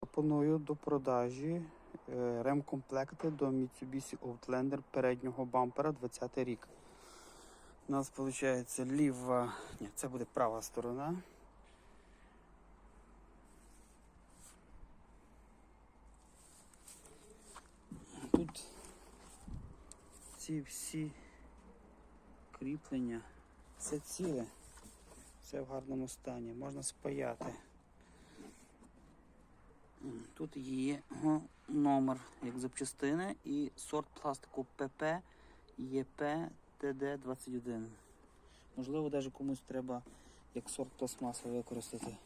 Пропоную до продажі ремкомплекти до Mitsubishi Outlander переднього бампера 20 рік. У нас виходить ліва, ні, це буде права сторона. Тут ці всі кріплення, все ціле, все в гарному стані, можна спаяти. Тут є номер як запчастини і сорт пластику ПП ЄП ТД21. Можливо, навіть комусь треба як сорт пластмаси використати.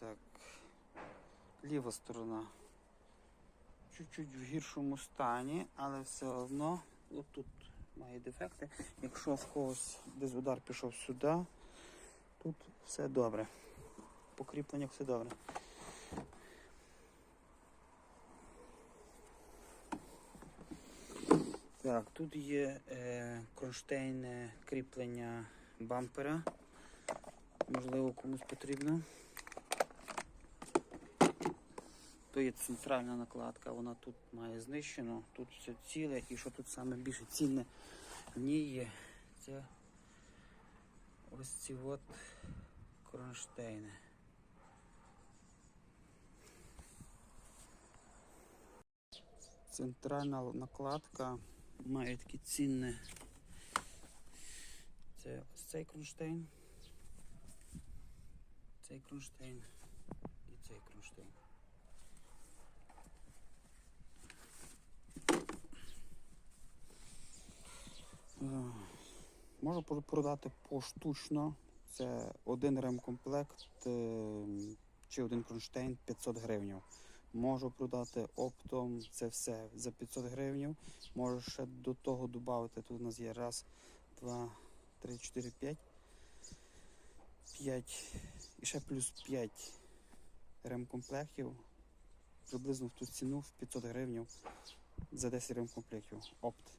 Так, ліва сторона. Чуть-чуть в гіршому стані, але все одно тут має дефекти. Якщо в когось десь удар пішов сюди, тут все добре. По все добре. Так, тут є е, кронштейне кріплення бампера. Можливо, комусь потрібно. То є центральна накладка, вона тут має знищено, тут все ціле і що тут саме більше цінне в ній є, це ось ці от кронштейни. Центральна накладка має таке цінне. Це ось цей кронштейн, цей кронштейн і цей кронштейн. Е, Можу продати поштучно. Це один ремкомплект е, чи один кронштейн 500 гривень. Можу продати оптом це все за 500 гривень. Можу ще до того додати. Тут у нас є раз, два, три, чотири, п'ять. П'ять. І ще плюс 5 ремкомплектів. Приблизно в ту ціну в 500 гривень за 10 ремкомплектів. Опт.